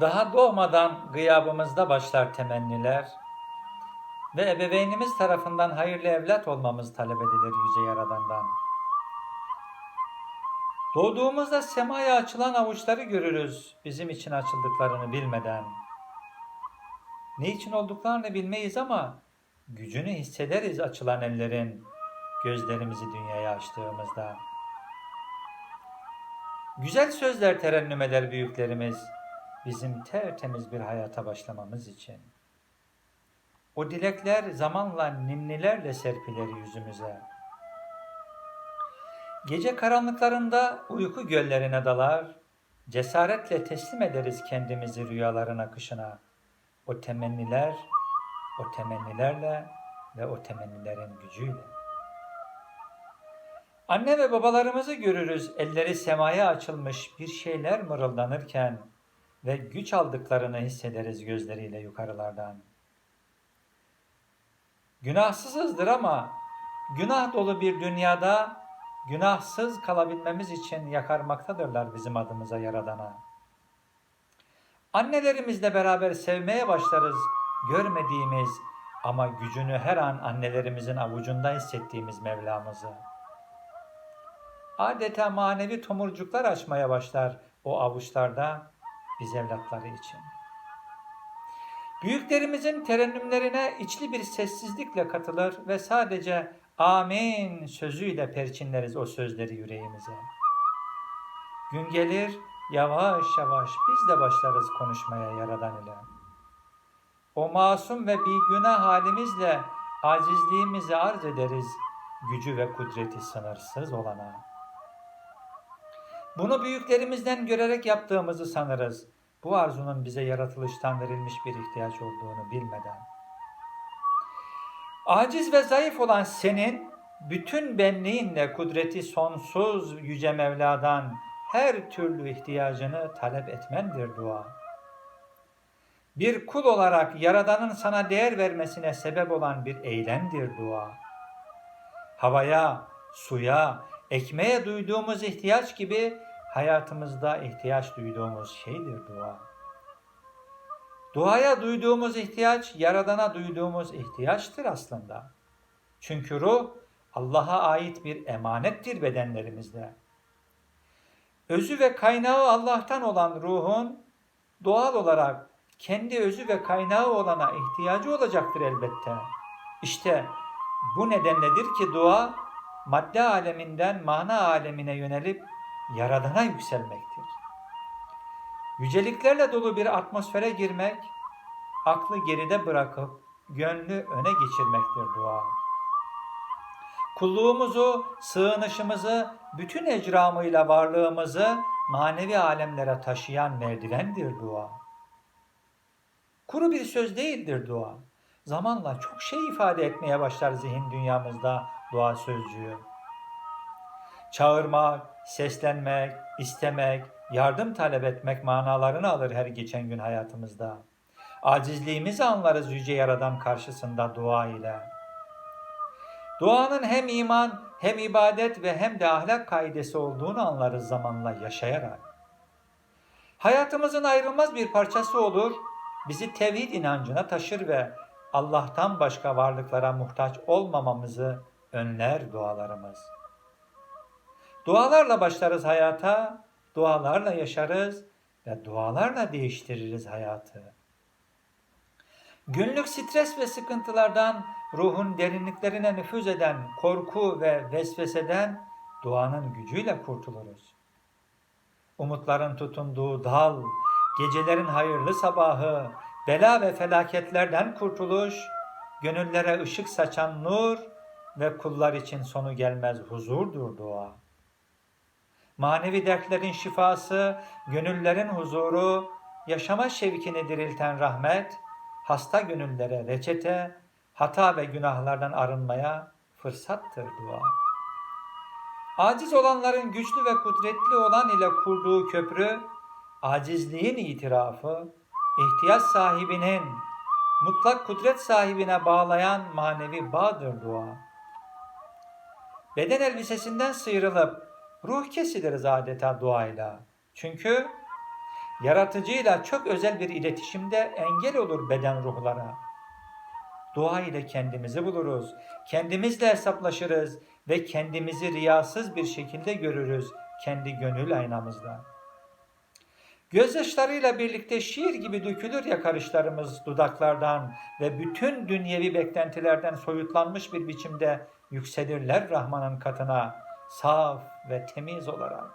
Daha doğmadan gıyabımızda başlar temenniler ve ebeveynimiz tarafından hayırlı evlat olmamız talep edilir Yüce Yaradan'dan. Doğduğumuzda semaya açılan avuçları görürüz bizim için açıldıklarını bilmeden. Ne için olduklarını bilmeyiz ama gücünü hissederiz açılan ellerin gözlerimizi dünyaya açtığımızda. Güzel sözler terennüm eder büyüklerimiz bizim tertemiz bir hayata başlamamız için. O dilekler zamanla ninnilerle serpilir yüzümüze. Gece karanlıklarında uyku göllerine dalar, cesaretle teslim ederiz kendimizi rüyaların akışına. O temenniler, o temennilerle ve o temennilerin gücüyle. Anne ve babalarımızı görürüz elleri semaya açılmış bir şeyler mırıldanırken ve güç aldıklarını hissederiz gözleriyle yukarılardan. Günahsızızdır ama günah dolu bir dünyada günahsız kalabilmemiz için yakarmaktadırlar bizim adımıza Yaradan'a. Annelerimizle beraber sevmeye başlarız görmediğimiz ama gücünü her an annelerimizin avucunda hissettiğimiz Mevlamızı. Adeta manevi tomurcuklar açmaya başlar o avuçlarda biz evlatları için. Büyüklerimizin terennümlerine içli bir sessizlikle katılır ve sadece amin sözüyle perçinleriz o sözleri yüreğimize. Gün gelir yavaş yavaş biz de başlarız konuşmaya Yaradan ile. O masum ve bir günah halimizle acizliğimizi arz ederiz gücü ve kudreti sınırsız olana. Bunu büyüklerimizden görerek yaptığımızı sanırız. Bu arzunun bize yaratılıştan verilmiş bir ihtiyaç olduğunu bilmeden. Aciz ve zayıf olan senin bütün benliğinle kudreti sonsuz yüce Mevla'dan her türlü ihtiyacını talep etmendir dua. Bir kul olarak Yaradan'ın sana değer vermesine sebep olan bir eylemdir dua. Havaya, suya, ekmeğe duyduğumuz ihtiyaç gibi hayatımızda ihtiyaç duyduğumuz şeydir dua. Duaya duyduğumuz ihtiyaç, Yaradan'a duyduğumuz ihtiyaçtır aslında. Çünkü ruh Allah'a ait bir emanettir bedenlerimizde. Özü ve kaynağı Allah'tan olan ruhun doğal olarak kendi özü ve kaynağı olana ihtiyacı olacaktır elbette. İşte bu nedenledir ki dua madde aleminden mana alemine yönelip Yaradan'a yükselmektir. Yüceliklerle dolu bir atmosfere girmek, aklı geride bırakıp gönlü öne geçirmektir dua. Kulluğumuzu, sığınışımızı, bütün ecramıyla varlığımızı manevi alemlere taşıyan merdivendir dua. Kuru bir söz değildir dua. Zamanla çok şey ifade etmeye başlar zihin dünyamızda dua sözcüğü. Çağırmak, seslenmek, istemek, yardım talep etmek manalarını alır her geçen gün hayatımızda. Acizliğimizi anlarız Yüce Yaradan karşısında dua ile. Duanın hem iman, hem ibadet ve hem de ahlak kaidesi olduğunu anlarız zamanla yaşayarak. Hayatımızın ayrılmaz bir parçası olur, bizi tevhid inancına taşır ve Allah'tan başka varlıklara muhtaç olmamamızı önler dualarımız. Dualarla başlarız hayata, dualarla yaşarız ve dualarla değiştiririz hayatı. Günlük stres ve sıkıntılardan ruhun derinliklerine nüfuz eden korku ve vesveseden duanın gücüyle kurtuluruz. Umutların tutunduğu dal, gecelerin hayırlı sabahı, bela ve felaketlerden kurtuluş, gönüllere ışık saçan nur ve kullar için sonu gelmez huzurdur dua. Manevi dertlerin şifası, gönüllerin huzuru, yaşama şevkini dirilten rahmet, hasta gönüllere reçete, hata ve günahlardan arınmaya fırsattır dua. Aciz olanların güçlü ve kudretli olan ile kurduğu köprü, acizliğin itirafı, ihtiyaç sahibinin, mutlak kudret sahibine bağlayan manevi bağdır dua. Beden elbisesinden sıyrılıp ruh kesiliriz adeta duayla. Çünkü yaratıcıyla çok özel bir iletişimde engel olur beden ruhlara. Dua ile kendimizi buluruz, kendimizle hesaplaşırız ve kendimizi riyasız bir şekilde görürüz kendi gönül aynamızda. Gözyaşlarıyla birlikte şiir gibi dökülür yakarışlarımız dudaklardan ve bütün dünyevi beklentilerden soyutlanmış bir biçimde yükselirler Rahman'ın katına saf ve temiz olarak.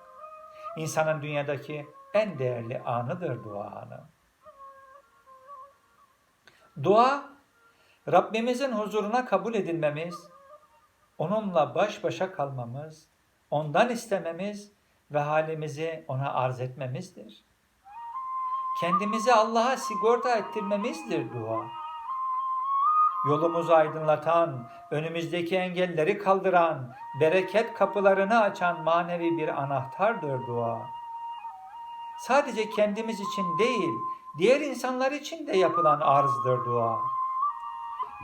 İnsanın dünyadaki en değerli anıdır dua anı. Dua, Rabbimizin huzuruna kabul edilmemiz, onunla baş başa kalmamız, ondan istememiz ve halimizi ona arz etmemizdir. Kendimizi Allah'a sigorta ettirmemizdir dua. Yolumuzu aydınlatan, önümüzdeki engelleri kaldıran, bereket kapılarını açan manevi bir anahtardır dua. Sadece kendimiz için değil, diğer insanlar için de yapılan arzdır dua.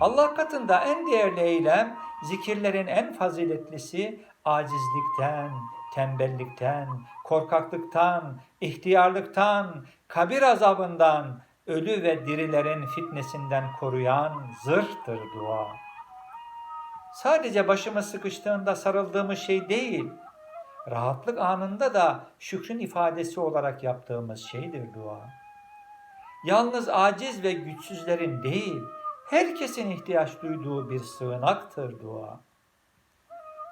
Allah katında en değerli eylem, zikirlerin en faziletlisi acizlikten, tembellikten, korkaklıktan, ihtiyarlıktan, kabir azabından, ölü ve dirilerin fitnesinden koruyan zırhtır dua. Sadece başımız sıkıştığında sarıldığımız şey değil, rahatlık anında da şükrün ifadesi olarak yaptığımız şeydir dua. Yalnız aciz ve güçsüzlerin değil, herkesin ihtiyaç duyduğu bir sığınaktır dua.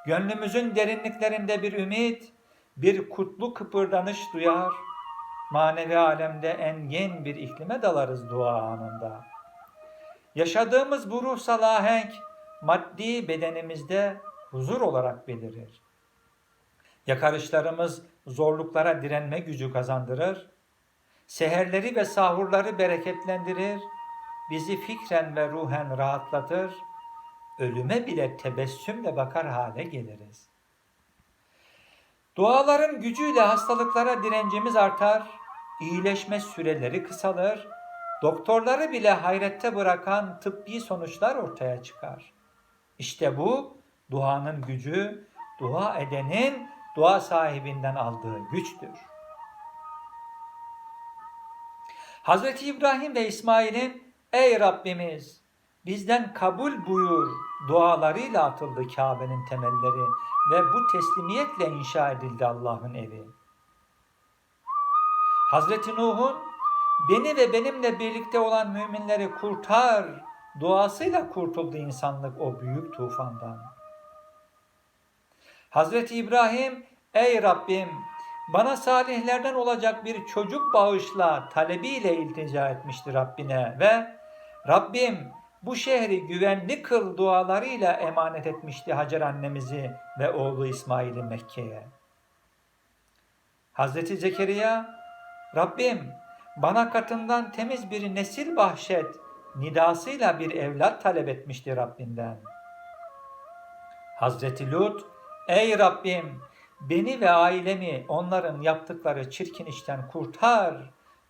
Gönlümüzün derinliklerinde bir ümit, bir kutlu kıpırdanış duyar, manevi alemde engin bir iklime dalarız dua anında. Yaşadığımız bu ruhsal ahenk, maddi bedenimizde huzur olarak belirir. Yakarışlarımız zorluklara direnme gücü kazandırır, seherleri ve sahurları bereketlendirir, bizi fikren ve ruhen rahatlatır, ölüme bile tebessümle bakar hale geliriz. Duaların gücüyle hastalıklara direncimiz artar, iyileşme süreleri kısalır, doktorları bile hayrette bırakan tıbbi sonuçlar ortaya çıkar. İşte bu duanın gücü, dua edenin dua sahibinden aldığı güçtür. Hazreti İbrahim ve İsmail'in ey Rabbimiz bizden kabul buyur dualarıyla atıldı Kabe'nin temelleri ve bu teslimiyetle inşa edildi Allah'ın evi. Hazreti Nuh'un beni ve benimle birlikte olan müminleri kurtar duasıyla kurtuldu insanlık o büyük tufandan. Hazreti İbrahim ey Rabbim bana salihlerden olacak bir çocuk bağışla talebiyle iltica etmişti Rabbine ve Rabbim bu şehri güvenli kıl dualarıyla emanet etmişti Hacer annemizi ve oğlu İsmail'i Mekke'ye. Hazreti Zekeriya, Rabbim bana katından temiz bir nesil bahşet nidasıyla bir evlat talep etmişti Rabbinden. Hazreti Lut, ey Rabbim beni ve ailemi onların yaptıkları çirkin işten kurtar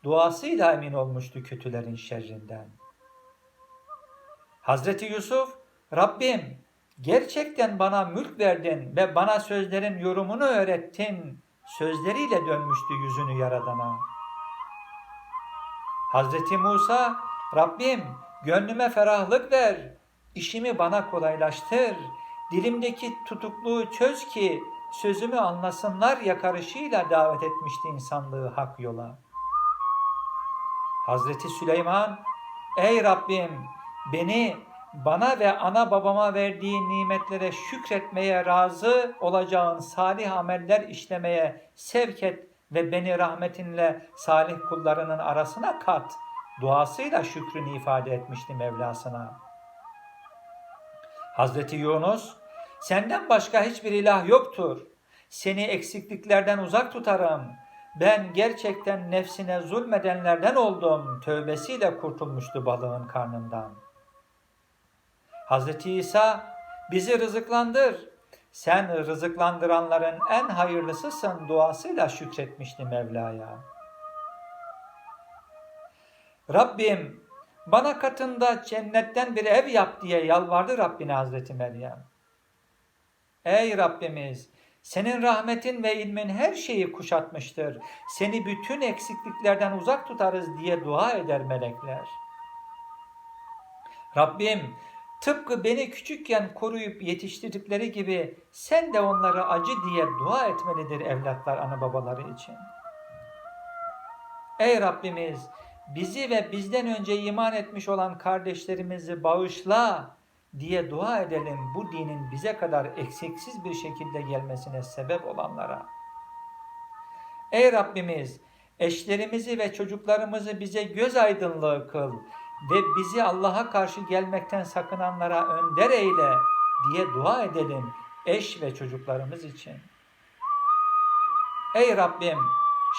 duasıyla emin olmuştu kötülerin şerrinden.'' Hazreti Yusuf, Rabbim gerçekten bana mülk verdin ve bana sözlerin yorumunu öğrettin. Sözleriyle dönmüştü yüzünü Yaradan'a. Hazreti Musa, Rabbim gönlüme ferahlık ver, işimi bana kolaylaştır, dilimdeki tutukluğu çöz ki sözümü anlasınlar yakarışıyla davet etmişti insanlığı hak yola. Hazreti Süleyman, ey Rabbim beni bana ve ana babama verdiği nimetlere şükretmeye razı olacağın salih ameller işlemeye sevk et ve beni rahmetinle salih kullarının arasına kat duasıyla şükrünü ifade etmişti Mevlasına. Hazreti Yunus, senden başka hiçbir ilah yoktur. Seni eksikliklerden uzak tutarım. Ben gerçekten nefsine zulmedenlerden oldum. Tövbesiyle kurtulmuştu balığın karnından. Hazreti İsa bizi rızıklandır. Sen rızıklandıranların en hayırlısısın duasıyla şükretmişti Mevla'ya. Rabbim bana katında cennetten bir ev yap diye yalvardı Rabbine Hazreti Meryem. Ey Rabbimiz Senin rahmetin ve ilmin her şeyi kuşatmıştır. Seni bütün eksikliklerden uzak tutarız diye dua eder melekler. Rabbim tıpkı beni küçükken koruyup yetiştirdikleri gibi sen de onlara acı diye dua etmelidir evlatlar ana babaları için. Ey Rabbimiz bizi ve bizden önce iman etmiş olan kardeşlerimizi bağışla diye dua edelim bu dinin bize kadar eksiksiz bir şekilde gelmesine sebep olanlara. Ey Rabbimiz eşlerimizi ve çocuklarımızı bize göz aydınlığı kıl ve bizi Allah'a karşı gelmekten sakınanlara önder eyle diye dua edelim eş ve çocuklarımız için. Ey Rabbim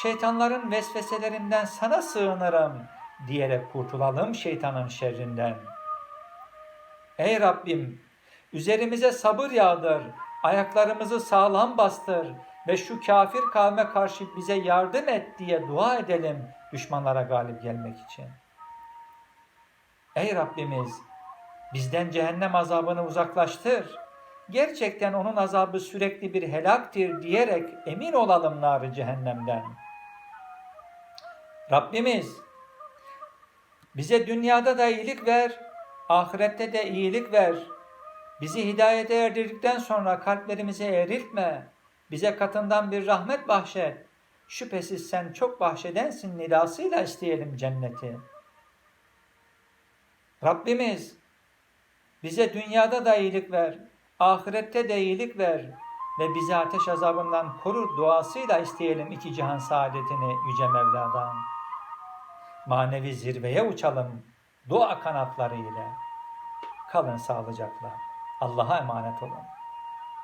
şeytanların vesveselerinden sana sığınırım diyerek kurtulalım şeytanın şerrinden. Ey Rabbim üzerimize sabır yağdır, ayaklarımızı sağlam bastır ve şu kafir kavme karşı bize yardım et diye dua edelim düşmanlara galip gelmek için. Ey Rabbimiz bizden cehennem azabını uzaklaştır. Gerçekten onun azabı sürekli bir helaktir diyerek emin olalım narı cehennemden. Rabbimiz bize dünyada da iyilik ver, ahirette de iyilik ver. Bizi hidayete erdirdikten sonra kalplerimizi eğriltme. Bize katından bir rahmet bahşet. Şüphesiz sen çok bahşedensin nidasıyla isteyelim cenneti. Rabbimiz bize dünyada da iyilik ver, ahirette de iyilik ver ve bizi ateş azabından koru duasıyla isteyelim iki cihan saadetini Yüce Mevla'dan. Manevi zirveye uçalım dua kanatları ile. Kalın sağlıcakla. Allah'a emanet olun.